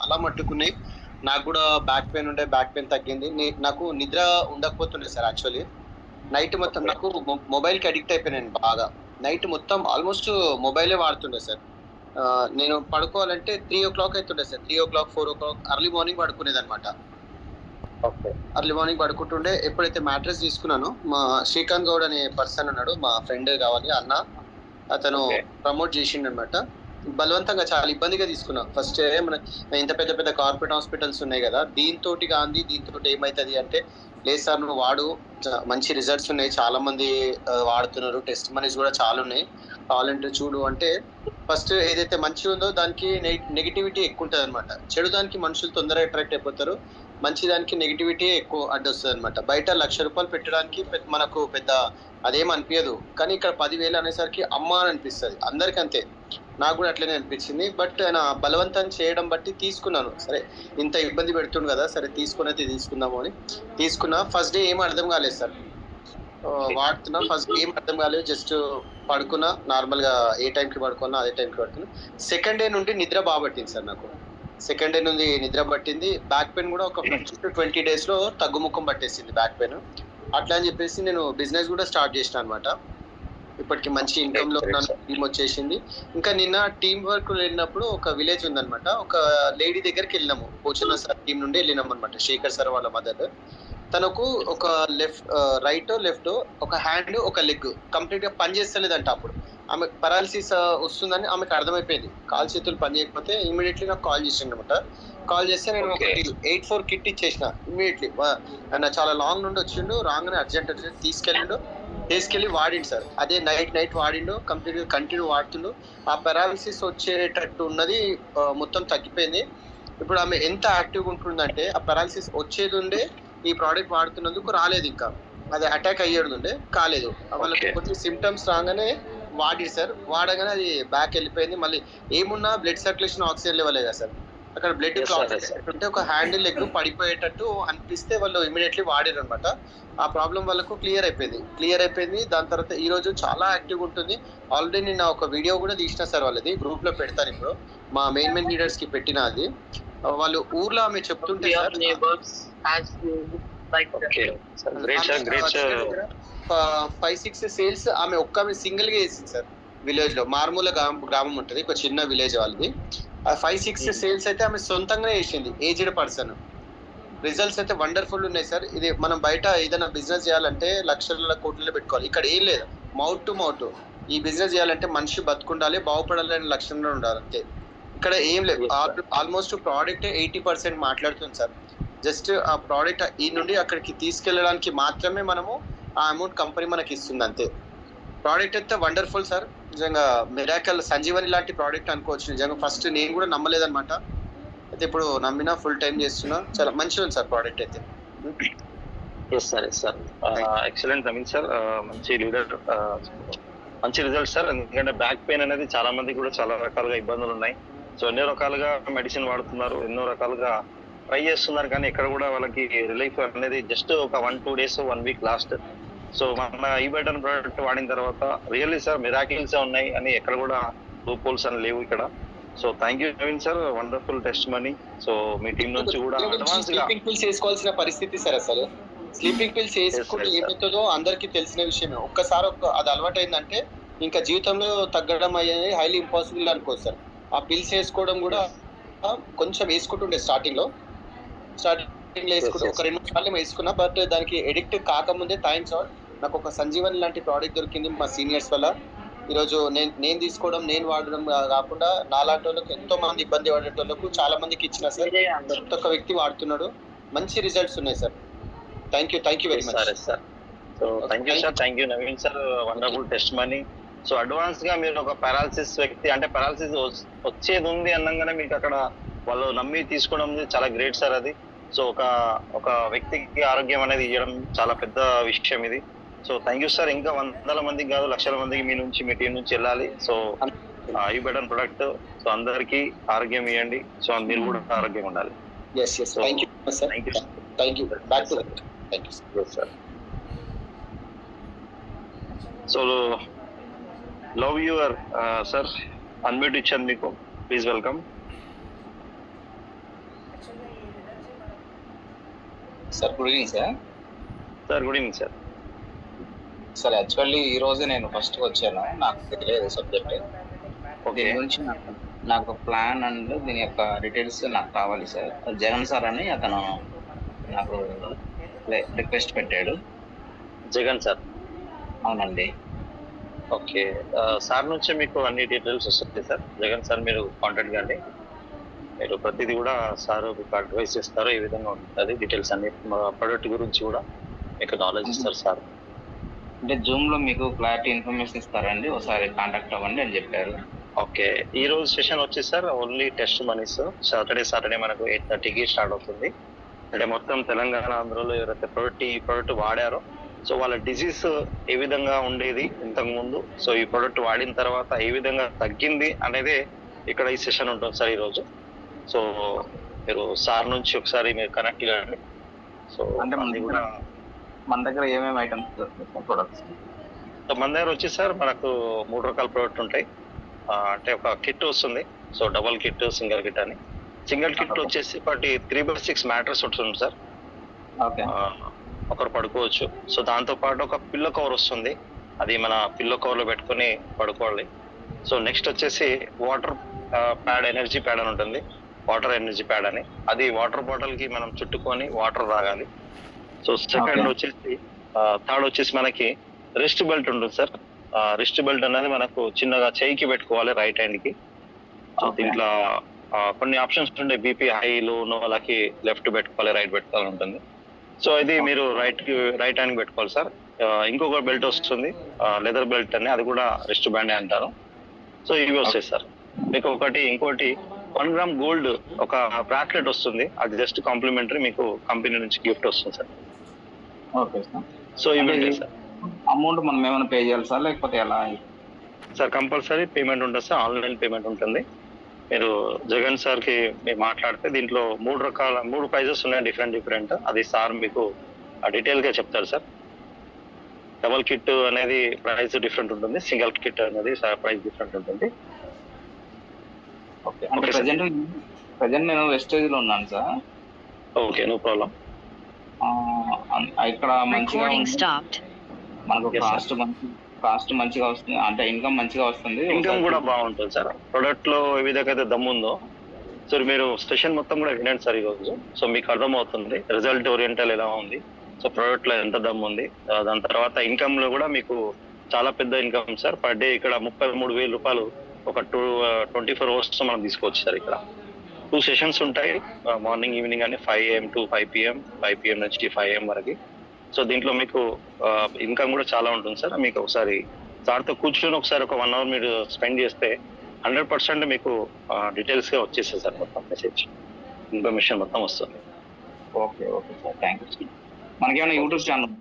చాలా మట్టుకున్నాయి. నాకు కూడా బ్యాక్ పెయిన్ ఉండే బ్యాక్ పెయిన్ తగ్గింది. నాకు నిద్ర ఉండకపోతుండే సార్ యాక్చువల్లీ నైట్ మొత్తం నాకు మొబైల్కి అడిక్ట్ అయిపోయినాను బాగా. నైట్ మొత్తం ఆల్మోస్ట్ మొబైలే వాడుతుండే సార్. నేను పడుకోవాలంటే త్రీ ఓ క్లాక్ అవుతుండే sir. Three o'clock four o'clock early morning పడుకునేది అనమాట ఓకే అర్లీ మార్నింగ్ పడుకుంటుండే. ఎప్పుడైతే మ్యాట్రెస్ తీసుకున్నానో మా శ్రీకాంత్ గౌడ్ అనే పర్సన్ ఉన్నాడు మా ఫ్రెండ్ కావాలి అన్న. అతను. ప్రమోట్ చేసిండు అనమాట బలవంతంగా చాలా ఇబ్బందిగా తీసుకున్నాం. ఫస్ట్ మన ఇంత పెద్ద పెద్ద కార్పొరేట్ హాస్పిటల్స్ ఉన్నాయి కదా దీంతో గాంధీ దీంతో ఏమవుతుంది అంటే లేదు సార్ నువ్వు వాడు మంచి రిజల్ట్స్ ఉన్నాయి చాలా మంది వాడుతున్నారు టెస్ట్ మనీస్ కూడా చాలా ఉన్నాయి. కావాలంటే చూడు అంటే ఫస్ట్ ఏదైతే మంచి ఉందో దానికి నెగిటివిటీ ఎక్కువ ఉంటుంది అనమాట చెడు దానికి మనుషులు తొందరగా అట్రాక్ట్ అయిపోతారు. మంచి దానికి నెగిటివిటీ ఎక్కువ అడ్డొస్తుంది అనమాట బయట లక్ష రూపాయలు పెట్టడానికి మనకు పెద్ద అదేం అనిపించదు కానీ ఇక్కడ పదివేలు అనేసరికి అమ్మ అని అనిపిస్తుంది. అందరికంతే. నాకు కూడా అట్లనే అనిపించింది. బట్ ఆయన బలవంతం చేయడం బట్టి తీసుకున్నాను. సరే ఇంత ఇబ్బంది పెడుతుండు కదా సరే తీసుకుని అయితే తీసుకుందాము అని. తీసుకున్నా ఫస్ట్ డే ఏం అర్థం కాలేదు సార్. వాడుతున్నా ఫస్ట్ ఏం అర్థం కాలేదు. జస్ట్ పడుకున్నా నార్మల్గా ఏ టైంకి పడుకున్నా అదే టైంకి పడుకున్నా. సెకండ్ డే నుండి నిద్ర బాగా పట్టింది సార్ నాకు. సెకండ్ డే నుండి నిద్ర పట్టింది. బ్యాక్ పెయిన్ కూడా ఒక ట్వంటీ డేస్లో తగ్గుముఖం పట్టేసింది బ్యాక్ పెయిన్ అట్లా అని చెప్పేసి నేను బిజినెస్ కూడా స్టార్ట్ చేసిన అనమాట ఇప్పటికి మంచి ఇన్కమ్లో ఉన్నాను టీమ్ వచ్చేసింది. ఇంకా నిన్న టీమ్ వర్క్ వెళ్ళినప్పుడు ఒక విలేజ్ ఉందన్నమాట. ఒక లేడీ దగ్గరికి వెళ్ళినాము. పోచన్న సార్ టీం నుండి వెళ్ళినాం అనమాట శేఖర్ సార్ వాళ్ళ మదర్ తనకు ఒక లెఫ్ట్ రైట్ లెఫ్ట్ ఒక హ్యాండ్ ఒక లెగ్ కంప్లీట్గా పని చేస్తలేదంట అప్పుడు. ఆమె పరాలసిస్ వస్తుందని ఆమెకు అర్థమైపోయింది. కాల్ చేతులు పని చేయకపోతే ఇమీడియట్లీ నాకు కాల్ చేసిండు అనమాట కాల్ చేస్తే నేను ఎయిట్ ఫోర్ కిట్ ఇచ్చేసిన ఇమీడియట్లీ చాలా లాంగ్ నుండి వచ్చిండు రాగానే అర్జెంట్ వచ్చి తీసుకెళ్ళిండు. తీసుకెళ్ళి వాడిండు సార్. అదే నైట్ నైట్ వాడిండు కంప్లీట్గా కంటిన్యూ వాడుతుండు. ఆ పెరాలసిస్ వచ్చేటట్టు ఉన్నది మొత్తం తగ్గిపోయింది. ఇప్పుడు ఆమె ఎంత యాక్టివ్గా ఉంటుందంటే ఆ పెరాలసిస్ వచ్చేది ఉండే ఈ ప్రోడక్ట్ వాడుతున్నందుకు రాలేదు ఇంకా. అది అటాక్ అయ్యేది ఉండే కాలేదు. వాళ్ళకి. కొంచెం సిమ్టమ్స్ రాగానే వాడి సార్. వాడగానే అది బ్యాక్ వెళ్ళిపోయింది. మళ్ళీ ఏమున్నా బ్లడ్ సర్క్యులేషన్ ఆక్సిజన్ లెవెలే కదా సార్. అక్కడ బ్లడ్ క్లాట్. అంటే ఒక హ్యాండిల్ లెగ్ పడిపోయేటట్టు అనిపిస్తే వాళ్ళు ఇమీడియట్లీ వాడారు అనమాట ఆ ప్రాబ్లం వాళ్ళకు క్లియర్ అయిపోయింది. క్లియర్ అయిపోయింది. దాని తర్వాత ఈ రోజు చాలా యాక్టివ్ ఉంటుంది. ఆల్రెడీ నేను ఒక వీడియో కూడా తీసిన సార్ వాళ్ళది. గ్రూప్లో పెడతాను ఇప్పుడు. మా మెయిన్ మెయిన్ లీడర్స్కి పెట్టిన అది. వాళ్ళు ఊర్లో ఆమె చెప్తుంటే ఫైవ్ సిక్స్ సేల్స్ ఆమె ఒక్క సింగిల్గా వేసింది సార్. విలేజ్లో. మారుమూల గ్రామం గ్రామం ఉంటది. ఒక చిన్న విలేజ్ వాళ్ళది. Five six. సేల్స్ అయితే ఆమె సొంతంగా వేసింది ఏజ్డ్ పర్సన్ రిజల్ట్స్ అయితే వండర్ఫుల్ ఉన్నాయి సార్. ఇది మనం బయట ఏదైనా బిజినెస్ చేయాలంటే లక్షల కోట్లలో పెట్టుకోవాలి. ఇక్కడ ఏం లేదు. మౌత్ టు మౌత్ ఈ బిజినెస్ చేయాలంటే మనిషి బతుకుండాలి బాగుపడాలి అనే లక్షణంలో ఉండాలి అంతే. ఇక్కడ ఏం లేదు. ఆల్మోస్ట్ ప్రోడక్ట్ ఎయిటీ పర్సెంట్ మాట్లాడుతుంది సార్. జస్ట్ ఆ ప్రోడక్ట్ ఈ నుండి అక్కడికి తీసుకెళ్ళడానికి మాత్రమే మనము ఆ అమౌంట్ కంపెనీ మనకి ఇస్తుంది అంతే. ప్రోడక్ట్ అయితే వండర్ఫుల్ సార్. నిజంగా మిరాకల్ సంజీవని లాంటి ప్రోడక్ట్ అనుకోవచ్చు. నిజంగా ఫస్ట్ నేను కూడా నమ్మలేదన్నమాట. అయితే ఇప్పుడు నమ్మినా ఫుల్ టైం చేస్తున్నా. చాలా మంచిగా ఉంది సార్ ప్రోడక్ట్ అయితే. Yes sir yes sir excellent Naveen sir మంచి లీడర్ మంచి రిజల్ట్ సార్ ఎందుకంటే బ్యాక్ పెయిన్ అనేది చాలా మంది కూడా చాలా రకాలుగా ఇబ్బందులు ఉన్నాయి. సో ఎన్నో రకాలుగా మెడిసిన్ వాడుతున్నారు. ఎన్నో రకాలుగా ట్రై చేస్తున్నారు. కానీ ఎక్కడ కూడా వాళ్ళకి రిలీఫ్ అనేది జస్ట్ ఒక one two days one week last so మన ఈ బటన్ ప్రోడక్ట్ వాడిన తర్వాత రియల్లీ సార్ మిరాకిల్స్ ఉన్నాయి అని ఎక్కడ కూడా లూప్ హోల్స్ అని లేవు ఇక్కడ. So thank you Naveen sir wonderful testimony so me team నుంచి కూడా అడ్వాన్స్గా పిల్స్ వేసుకోవాల్సిన పరిస్థితి సార్ అసలు. స్లీపింగ్ పిల్స్ వేసుకుంటే. ఏమవుతుందో అందరికీ తెలిసిన విషయమే. ఒక్కసారి ఒక్క- అది అలవాటు అయిందంటే ఇంకా జీవితంలో తగ్గడం అయ్యేది హైలీ ఇంపాసిబుల్ అనుకోవచ్చు సార్ ఆ పిల్స్ వేసుకోవడం కూడా కొంచెం వేసుకుంటుండే స్టార్టింగ్లో. స్టార్టింగ్లో వేసుకుంటే. ఒక రెండు సార్లు వేసుకున్నా బట్ దానికి ఎడిక్ట్ కాకముందే థ్యాంక్స్ ఆల్ నాకు ఒక సంజీవన్ లాంటి ప్రోడక్ట్ దొరికింది మా సీనియర్స్ వల్ల. ఈరోజు నేను నేను తీసుకోవడం నేను వాడడం కాకుండా నాలాంటి వాళ్ళకి ఎంతో మంది ఇబ్బంది పడేటోళ్ళకు చాలా మందికి ఇచ్చిన సార్. ప్రతి ఒక్క వ్యక్తి వాడుతున్నాడు. మంచి రిజల్ట్స్ ఉన్నాయి sir. Thank you thank you very much sir sir. So thank you sir thank you Naveen sir wonderful testimony so అడ్వాన్స్గా మీరు ఒక పారాలసిస్ వ్యక్తి అంటే పారాలసిస్ వచ్చేది ఉంది అన్నగానే మీకు అక్కడ వాళ్ళు నమ్మి తీసుకోవడం చాలా గ్రేట్ సార్ అది. సో ఒక ఒక వ్యక్తికి ఆరోగ్యం అనేది ఇవ్వడం చాలా పెద్ద విషయం ఇది. సో థ్యాంక్ యూ సార్ ఇంకా వందల మందికి కాదు లక్షల మందికి మీ నుంచి మీ టీం నుంచి వెళ్ళాలి. So I button product so అందరికీ ఆరోగ్యం ఇవ్వండి సో మీరు కూడా ఆరోగ్యం ఉండాలి. Yes yes thank you sir thank you thank you back to thank you Yes, sir. So love your sir unmute ఇచ్చాను మీకు. Please welcome sir good evening sir sir good evening sir sir actually ఈ రోజు నేను first వచ్చాను. నాకు తెలియదు subject okay దీని గురించి నాకు నాకు ప్లాన్ అండ్ దీని యొక్క డీటెయిల్స్ నాకు కావాలి సార్ జగన్ సార్ అని అతను నాకు రిక్వెస్ట్ పెట్టాడు. జగన్ సార్ అవునండి. ఓకే సార్ నుంచి మీకు అన్ని డీటెయిల్స్ వస్తుంది సార్ జగన్ సార్ మీరు కాంటాక్ట్ కండి మీరు ప్రతిదీ కూడా సార్ మీకు అడ్వైస్ చేస్తారు ఏ విధంగా ఉంటుంది డీటెయిల్స్ అన్ని ప్రొడక్ట్ గురించి కూడా మీకు నాలెడ్జ్ ఇస్తారు సార్ అంటే జూమ్లో మీకు క్లారిటీ ఇన్ఫర్మేషన్ ఇస్తారండి. ఒకసారి కాంటాక్ట్ అవ్వండి అని చెప్పారు. ఓకే. ఈ రోజు సెషన్ వచ్చి sir only testimonies Saturday Saturday మనకు ఎయిట్ థర్టీకి స్టార్ట్ అవుతుంది. అంటే మొత్తం తెలంగాణ ఆంధ్రలో ఎవరైతే ప్రొడక్ట్ ఈ ప్రొడక్ట్ వాడారో సో వాళ్ళ డిసీజ్ ఏ విధంగా ఉండేది ఇంతకు ముందు సో ఈ ప్రొడక్ట్ వాడిన తర్వాత ఏ విధంగా తగ్గింది అనేది ఇక్కడ ఈ సెషన్ ఉంటుంది సార్ ఈరోజు. సో మీరు సార్ నుంచి ఒకసారి మీరు కనెక్ట్ కాండి సో అంటే కూడా మన దగ్గర ఏమేమి ఐటమ్స్ ప్రొడక్ట్స్ సో మన దగ్గర వచ్చి సార్ మనకు మూడు రకాల ప్రోడక్ట్ ఉంటాయి. అంటే ఒక కిట్ వస్తుంది. So double kit single kit అని. Single kit. వచ్చేసి ఒకటి త్రీ బై సిక్స్ మ్యాట్రస్ ఉంటుంది సార్. ఒకరు పడుకోవచ్చు. సో దాంతో పాటు ఒక పిల్లో కవర్ వస్తుంది. అది మన పిల్లో కవర్లో పెట్టుకొని పడుకోవాలి. సో నెక్స్ట్ వచ్చేసి వాటర్ ప్యాడ్ ఎనర్జీ ప్యాడ్ అని ఉంటుంది. వాటర్ ఎనర్జీ ప్యాడ్ అని. అది వాటర్ బాటిల్కి మనం చుట్టుకొని వాటర్ తాగాలి. So second. వచ్చేసి థర్డ్ వచ్చేసి మనకి రిస్ట్ బెల్ట్ ఉంటుంది సార్. రిస్ట్ బెల్ట్ అనేది మనకు చిన్నగా చేయికి పెట్టుకోవాలి రైట్ హ్యాండ్కి. దీంట్లో కొన్ని ఆప్షన్స్ ఉంటాయి. బీపీ హై లో ఉన్న వాళ్ళకి లెఫ్ట్ పెట్టుకోవాలి రైట్ పెట్టుకోవాలి ఉంటుంది. సో ఇది మీరు రైట్కి రైట్ హ్యాండ్ పెట్టుకోవాలి సార్. ఇంకొక బెల్ట్ వస్తుంది. లెదర్ బెల్ట్ అని అది కూడా రిస్ట్ బ్యాండ్ అంటారు. సో ఇవి వస్తాయి సార్. మీకు ఒకటి ఇంకోటి వన్ గ్రామ్ గోల్డ్ ఒక బ్రాస్లెట్ వస్తుంది. అది జస్ట్ కాంప్లిమెంటరీ మీకు కంపెనీ నుంచి గిఫ్ట్ వస్తుంది సార్. Okay sir. సో ఇవి అమౌంట్ మనం ఏమైనా పే చేయాలి సార్? లేకపోతే ఎలా? సార్ కంపల్సరీ పేమెంట్ ఉంటుంది సార్. ఆన్లైన్ పేమెంట్ ఉంటుంది. మీరు జగన్ సార్కి మీరు మాట్లాడితే దీంట్లో మూడు రకాల మూడు ప్రైజెస్ ఉన్నాయి డిఫరెంట్ డిఫరెంట్. అది సార్ మీకు డీటెయిల్గా చెప్తారు సార్. డబల్ కిట్ అనేది ప్రైస్ డిఫరెంట్ ఉంటుంది. సింగిల్ కిట్ అనేది ప్రైస్ డిఫరెంట్ ఉంటుంది. ఓకే. ప్రజెంట్ ప్రజెంట్ నేను వెస్టేజ్లో ఉన్నాను సార్. ఓకే నో ప్రాబ్లం ఇక్కడ మంచిగా. మనకు. కాస్ట్ మంచి కాస్ట్ మంచిగా వస్తుంది. అంటే ఇన్కమ్ మంచిగా వస్తుంది. ఇన్కమ్ కూడా బాగుంటుంది సార్ ప్రొడక్ట్లో ఏ విధంగా అయితే దమ్ము ఉందో సో మీరు స్టేషన్ మొత్తం కూడా వినండి సార్ ఈరోజు. సో మీకు అర్థమవుతుంది. రిజల్ట్ ఓరియంటల్ ఎలా ఉంది? సో ప్రొడక్ట్లో ఎంత దమ్ము ఉంది? దాని తర్వాత ఇన్కమ్లో కూడా మీకు చాలా పెద్ద ఇన్కమ్ సార్ పర్ డే ఇక్కడ ముప్పై మూడు వేల రూపాయలు ఒక టూ ట్వంటీ ఫోర్ అవర్స్ మనం తీసుకోవచ్చు సార్ ఇక్కడ. టూ సెషన్స్ ఉంటాయి. మార్నింగ్ ఈవినింగ్ అని five AM to five PM five PM నుంచి ఫైవ్ ఏఎం వరకు. సో దీంట్లో మీకు ఇన్కమ్ కూడా చాలా ఉంటుంది సార్. మీకు ఒకసారి సార్తో కూర్చొని ఒకసారి ఒక వన్ అవర్ మీరు స్పెండ్ చేస్తే హండ్రెడ్ పర్సెంట్ మీకు డీటెయిల్స్గా వచ్చేస్తుంది సార్ మొత్తం మెసేజ్ ఇన్ఫర్మేషన్ మొత్తం వస్తుంది. Okay okay sir. Thank you మనకేమైనా యూట్యూబ్ ఛానల్